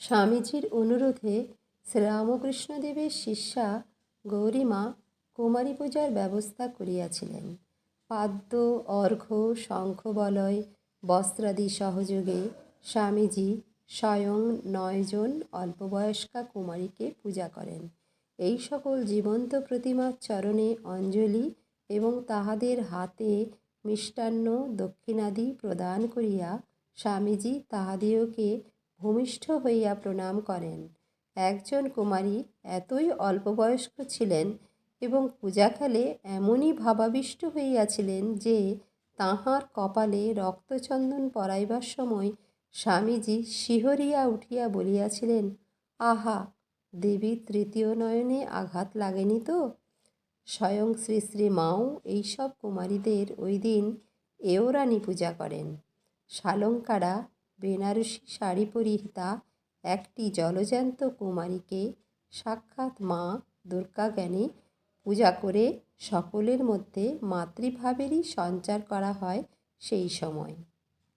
স্বামীজির অনুরোধে শ্রীরামকৃষ্ণদেবের শিষ্যা গৌরীমা কুমারী পূজার ব্যবস্থা করিয়াছিলেন। পাদ্য, অর্ঘ্য, শঙ্খবলয়, বস্ত্রাদি সহযোগে স্বামীজি স্বয়ং নয়জন অল্পবয়স্কা কুমারীকে পূজা করেন। এই সকল জীবন্ত প্রতিমার চরণে অঞ্জলি এবং তাহাদের হাতে মিষ্টান্ন, দক্ষিণাদি প্রদান করিয়া স্বামীজি তাহাদিওকে ভূমিষ্ঠ হইয়া প্রণাম করেন। একজন কুমারী এতই অল্পবয়স্ক ছিলেন এবং পূজাকালে এমনই ভাবাবিষ্ট হইয়াছিলেন যে তাহার কপালে রক্তচন্দন পরাইবার সময় স্বামীজি শিহরিয়া উঠিয়া বলিয়াছিলেন, আহা দেবীর তৃতীয় নয়নে আঘাত লাগেনি তো? স্বয়ং শ্রী শ্রী মাও এইসব কুমারীদের ওই দিন এওরানি পূজা করেন। শালঙ্কারা বেনারসি শাড়ি পরিহিতা একটি জলজ্যান্ত কুমারীকে সাক্ষাৎ মা দুর্গা জ্ঞানে পূজা করে সকলের মধ্যে মাতৃভাবেরই সঞ্চার করা হয় সেই সময়।